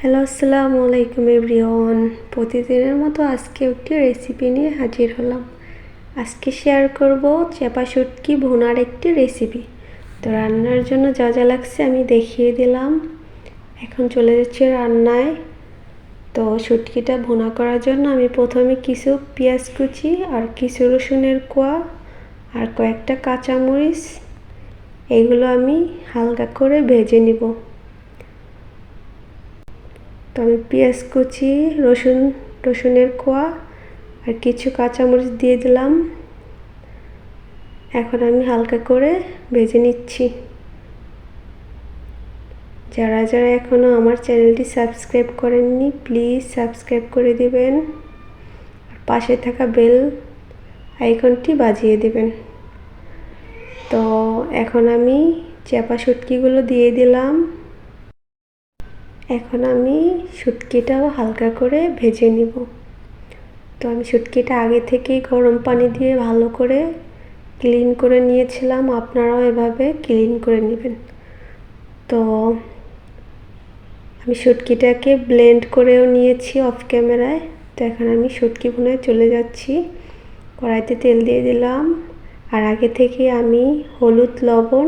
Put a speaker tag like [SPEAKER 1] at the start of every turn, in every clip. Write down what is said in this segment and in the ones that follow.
[SPEAKER 1] Hello, আসসালামু আলাইকুম everyone. প্রতিদিনের মতো আজকে একটি রেসিপি নিয়ে হাজির হলাম। আজকে শেয়ার করব চেপা শুটকি ভুনার একটি রেসিপি তো রান্নার জন্য যা যা লাগছে আমি দেখিয়ে দিলাম। এখন চলে যাচ্ছে রান্নায়। তো শুটকিটা ভুনা করার জন্য আমি প্রথমে কিছু পেঁয়াজ কুচি আর কিছু রসুনের কোয়া আর কয়েকটা কাঁচামরিচ। এগুলো আমি হালকা করে ভেজে নিব। তো আমি পেঁয়াজ কুচি, রসুন, রসুনের কোয়া আর কিছু কাঁচামরিচ দিয়ে দিলাম। এখন আমি হালকা করে ভেজে নিচ্ছি। যারা যারা এখনও আমার চ্যানেলটি সাবস্ক্রাইব করেননি, প্লিজ সাবস্ক্রাইব করে দিবেন। আর পাশে থাকা বেল আইকনটি বাজিয়ে দেবেন। তো এখন আমি চাপা শুটকিগুলো দিয়ে দিলাম। এখন আমি শুটকিটাও হালকা করে ভেজে নিব। তো আমি শুটকিটা আগে থেকেই গরম পানি দিয়ে ভালো করে ক্লিন করে নিয়েছিলাম, আপনারাও এভাবে ক্লিন করে নেবেন। তো আমি শুটকিটাকে ব্লেন্ড করেও নিয়েছি অফ ক্যামেরায়। তো এখন আমি শুটকি ভুনায় চলে যাচ্ছি। কড়াইতে তেল দিয়ে দিলাম। আর আগে থেকে আমি হলুদ লবণ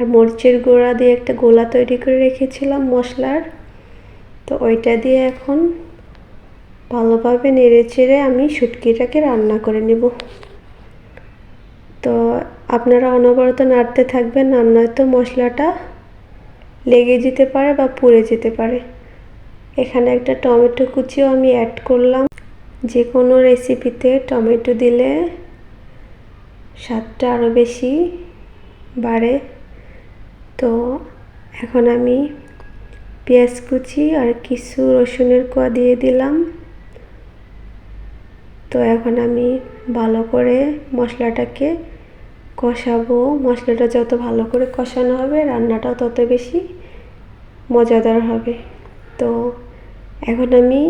[SPEAKER 1] আর মরিচের গুঁড়া দিয়ে একটা গোলা তৈরি করে রেখেছিলাম মশলার। তো ওইটা দিয়ে এখন ভালোভাবে নেড়ে চেড়ে আমি শুটকিটাকে রান্না করে নেব। তো আপনারা অনবরত নাড়তে থাকবেন, আর নয়তো মশলাটা লেগে যেতে পারে বা পুড়ে যেতে পারে। এখানে একটা টমেটো কুচিও আমি অ্যাড করলাম। যে কোনো রেসিপিতে টমেটো দিলে স্বাদটা আরও বেশি বাড়ে। তো এখন আমি পেঁয়াজ কুচি আর কিছু রসুনের কোয়া দিয়ে দিলাম। তো এখন আমি ভালো করে মশলাটাকে কষাবো। মশলাটা যত ভালো করে কষানো হবে, রান্নাটাও তত বেশি মজাদার হবে। তো এখন আমি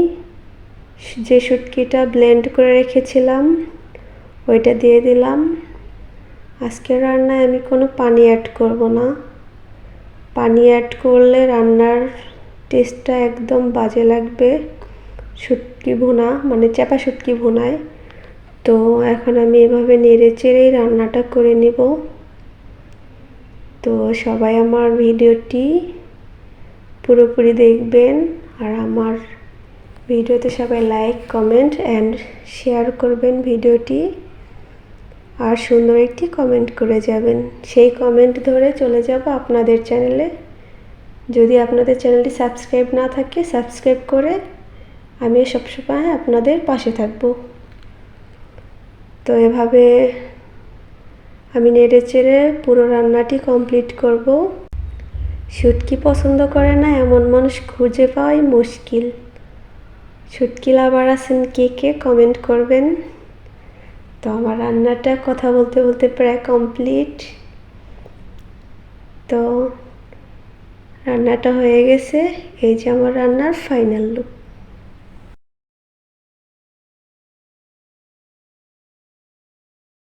[SPEAKER 1] যে শুটকিটা ব্লেন্ড করে রেখেছিলাম, ওইটা দিয়ে দিলাম। আজকের রান্নায় আমি কোনো পানি অ্যাড করব না। পানি অ্যাড করলে রান্নার টেস্টটা একদম বাজে লাগবে। শুটকি ভুনা মানে চাপা শুটকি ভুনায়। তো এখন আমি এভাবে নেড়ে চেড়েই রান্নাটা করে নেব। তো সবাই আমার ভিডিওটি পুরোপুরি দেখবেন। আর আমার ভিডিওতে সবাই লাইক কমেন্ট অ্যান্ড শেয়ার করবেন ভিডিওটি। আর সুন্দর একটি কমেন্ট করে যাবেন। সেই কমেন্ট ধরে চলে যাব আপনাদের চ্যানেলে যদি আপনাদের চ্যানেলটি সাবস্ক্রাইব না থাকে সাবস্ক্রাইব করে আমি সবসময় আপনাদের পাশে থাকব। তো এভাবে আমি নেড়ে চেড়ে পুরো রান্নাটি কমপ্লিট করব। শুটকি পছন্দ করে না এমন মানুষ খুঁজে পাওয়াই মুশকিল। শুটকি লাভার আছেন কে কে? কমেন্ট করবেন। তো আমার রান্নাটা কথা বলতে বলতে প্রায় কমপ্লিট তো রান্নাটা হয়ে গেছে, এই যে আমার রান্নার ফাইনাল লুক